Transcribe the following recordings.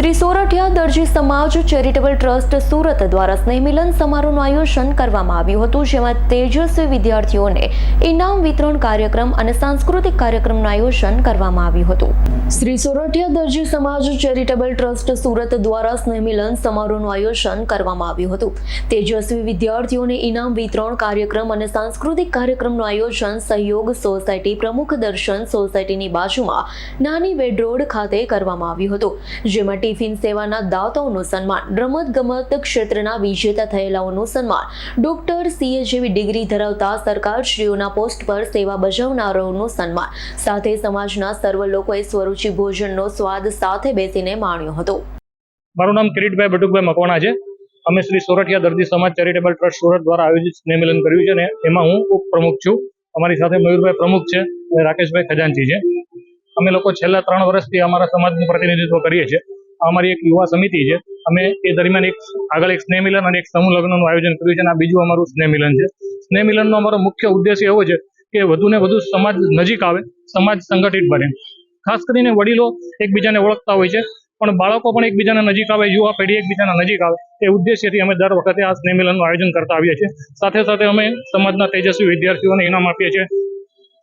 શ્રી સોરઠિયા દરજી સમાજ charitable trust Surat દ્વારા સ્નેહમિલન સમારોહનું આયોજન કરવામાં આવ્યું હતું, જેમાં તેજસ્વી વિદ્યાર્થીઓને ઇનામ વિતરણ કાર્યક્રમ અને સાંસ્કૃતિક કાર્યક્રમનું આયોજન કરવામાં આવ્યું હતું. શ્રી સોરઠિયા દરજી સમાજ ચેરિટેબલ ટ્રસ્ટ સુરત દ્વારા સ્નેહમિલન સમારોહનું આયોજન કરવામાં આવ્યું હતું. તેજસ્વી વિદ્યાર્થીઓને ઇનામ વિતરણ કાર્યક્રમ અને સાંસ્કૃતિક કાર્યક્રમનું આયોજન સહયોગ સોસાયટી પ્રમુખ દર્શન સોસાયટીની બાજુમાં નાની વેડ રોડ ખાતે કરવામાં આવ્યું હતું, જેમાં ટિફિન સેવાના દાતાઓનું સન્માન રમત ગમત ક્ષેત્રના વિજેતા થયેલાઓનું સન્માન. ડોક્ટર સીએ જેવી ડિગ્રી ધરાવતા સરકારશ્રીઓના પોસ્ટ પર સેવા બજાવનારાઓનું સન્માન. સાથે સમાજના સર્વ લોકોએ સ્વરૂચિ ભોજનનો સ્વાદ સાથે બેસીને માણ્યો હતો. મારું નામ કિરીટભાઈ બટુકભાઈ મકવાણા છે. અમે શ્રી સોરઠિયા દર્દી સમાજ ચેરિટેબલ ટ્રસ્ટ સુરત દ્વારા આયોજિત સ્નેહમિલન કર્યું છે અને એમાં હું ઉપપ્રમુખ છું. અમારી સાથે મયુરભાઈ પ્રમુખ છે અને રાકેશભાઈ ખજાનજી છે. અમે લોકો છેલ્લા ત્રણ વર્ષથી અમારા સમાજનું પ્રતિનિધિત્વ કરીએ છીએ. અમારી એક યુવા સમિતિ છે. અમે એ દરમિયાન એક આગળ એક સ્નેહમિલન અને એક સમૂહ લગ્નનું આયોજન કર્યું છે અને આ બીજું અમારું સ્નેહમિલન છે. સ્નેહમિલનનો અમારો મુખ્ય ઉદ્દેશ્ય એવો છે કે વધુ ને વધુ સમાજ નજીક આવે, સમાજ સંગઠિત બને. ખાસ કરીને વડીલો એકબીજાને ઓળખતા હોય છે, પણ બાળકો પણ એકબીજાના નજીક આવે, યુવા પેઢી એકબીજાના નજીક આવે. એ ઉદ્દેશ્યથી અમે દર વખતે આ સ્નેહ મિલનનું આયોજન કરતા આવીએ છીએ. સાથે સાથે અમે સમાજના તેજસ્વી વિદ્યાર્થીઓને ઇનામ આપીએ છીએ.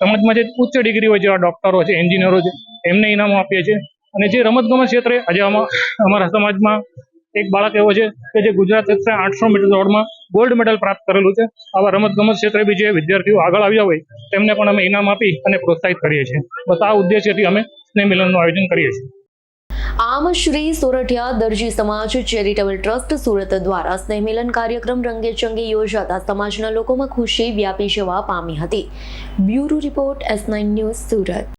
સમાજમાં જે ઉચ્ચ ડિગ્રી હોય જેવા ડોક્ટરો છે, એન્જિનિયરો છે, એમને ઇનામો આપીએ છીએ. અને જે રમતગમત ક્ષેત્રે આજે અમારા સમાજમાં એક બાળક એવો છે કે જે ગુજરાત ક્ષેત્રે આઠસો મીટર દોડમાં ગોલ્ડ મેડલ પ્રાપ્ત કરેલું છે. આવા રમતગમત ક્ષેત્રે બી જે વિદ્યાર્થીઓ આગળ આવ્યા હોય, તેમને પણ અમે ઇનામ આપી અને પ્રોત્સાહિત કરીએ છીએ. બસ આ ઉદ્દેશ્યથી અમે સ્નેહ મિલનનું આયોજન કરીએ છીએ. આમ શ્રી સોરઠિયા દરજી સમાજ ચેરિટેબલ ટ્રસ્ટ સુરત દ્વારા સ્નેહમિલન કાર્યક્રમ રંગે ચંગે યોજાતા સમાજના લોકોમાં ખુશી વ્યાપી જવા પામી હતી. Bureau report S nine news Surat.